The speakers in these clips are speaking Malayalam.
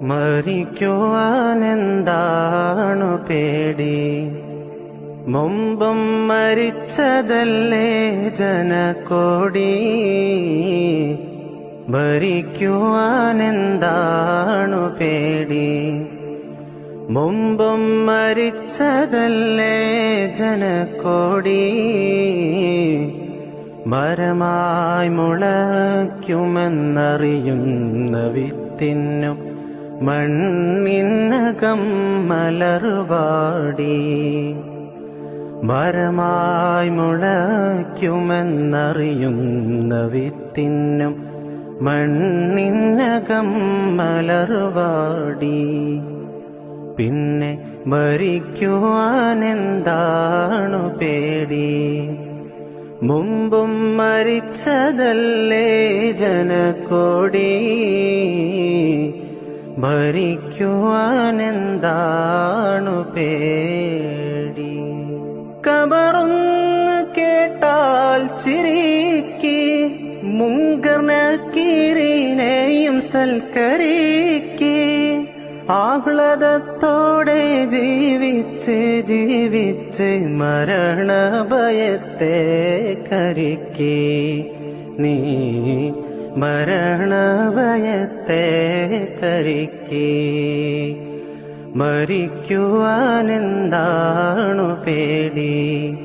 മരിക്കുവാനെന്താണു പേടി? മുമ്പും മരിച്ചതല്ലേ ജനക്കോടി ഭരിക്കുവാനെന്താണു പേടി? മുമ്പും മരിച്ചതല്ലേ ജനക്കോടി മരമായി മുളയ്ക്കുമെന്നറിയുന്ന വിത്തിനും മണ്ണിനകം മലർവാടി മരമായി മുളയ്ക്കുമെന്നറിയുന്ന വിത്തിന്നും മണ്ണിന്നകം മലർവാടി. പിന്നെ മരിക്കുവാനെന്താണു പേടി? മുമ്പും മരിച്ചതല്ലേ ജനക്കോടി ഭരിക്കുവാനെന്താണു പേടി? കബറൊന്ന് കേട്ടാൽ ചിരിക്കി. മുങ്കർണ കീറിനെയും സൽക്കരിക്ക്. ആഹ്ലാദത്തോടെ ജീവിച്ച് ജീവിച്ച് മരണഭയത്തെ കരിക്കി. നീ മരണഭയത്തെ കരിക്കി മരിക്കുവാനെന്താണു പേടി?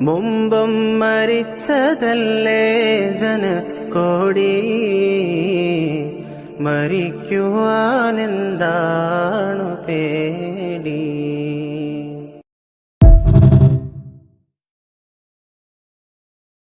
മുമ്പും മരിച്ചതല്ലേ ജനക്കോടി? മരിക്കുവാനെന്താണു പേടി?